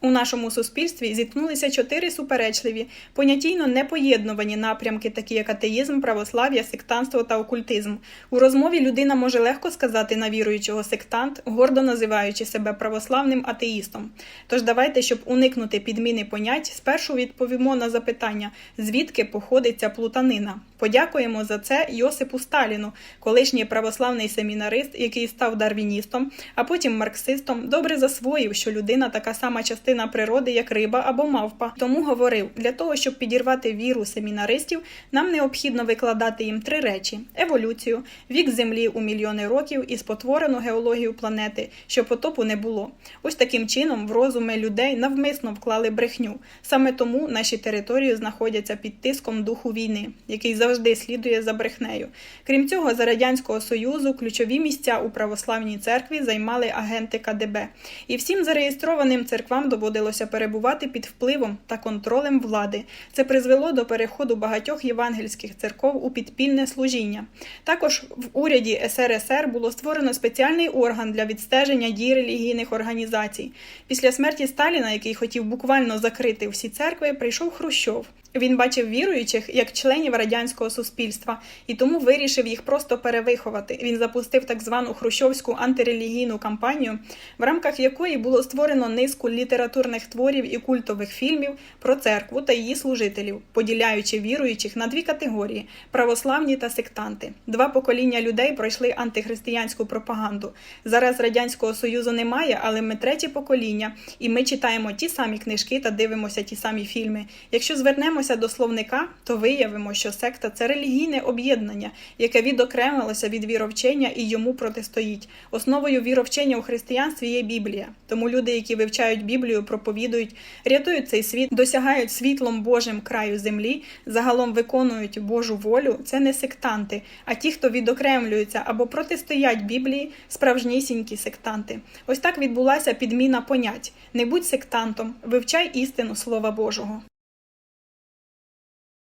У нашому суспільстві зіткнулися чотири суперечливі, понятійно непоєднувані напрямки, такі як атеїзм, православ'я, сектантство та окультизм. У розмові людина може легко сказати на віруючого сектант, гордо називаючи себе православним атеїстом. Тож давайте, щоб уникнути підміни понять, спершу відповімо на запитання, звідки походить ця плутанина. Подякуємо за це Йосипу Сталіну, колишній православний семінарист, який став дарвіністом, а потім марксистом, добре засвоїв, що людина така сама частина природи, як риба або мавпа. Тому говорив: для того, щоб підірвати віру семінаристів, нам необхідно викладати їм три речі: еволюцію, вік землі у мільйони років і спотворену геологію планети, що потопу не було. Ось таким чином в розуми людей навмисно вклали брехню. Саме тому наші території знаходяться під тиском духу війни, який завжди слідує за брехнею. Крім цього, за радянського союзу ключові місця у православній церкві займали агенти КДБ, і всім зареєстрованим церквам доводилося перебувати під впливом та контролем влади. Це призвело до переходу багатьох євангельських церков у підпільне служіння. Також в уряді СРСР було створено спеціальний орган для відстеження дій релігійних організацій. Після смерті Сталіна, який хотів буквально закрити всі церкви, прийшов Хрущов. Він бачив віруючих як членів радянського суспільства і тому вирішив їх просто перевиховати. Він запустив так звану хрущовську антирелігійну кампанію, в рамках якої було створено низку літературних творів і культових фільмів про церкву та її служителів, поділяючи віруючих на дві категорії православні та сектанти. Два покоління людей пройшли антихристиянську пропаганду. Зараз радянського союзу немає, але ми третє покоління, і ми читаємо ті самі книжки та дивимося ті самі фільми. Якщо звернемося до словника, то виявимо, що секта це релігійне об'єднання, яке відокремилося від віровчення і йому протистоїть. Основою віровчення у християнстві є Біблія. Тому люди, які вивчають Біблію, проповідують, рятують цей світ, досягають світлом Божим краю землі, загалом виконують Божу волю. Це не сектанти, а ті, хто відокремлюються або протистоять Біблії, справжнісінькі сектанти. Ось так відбулася підміна понять: не будь сектантом, вивчай істину Слова Божого.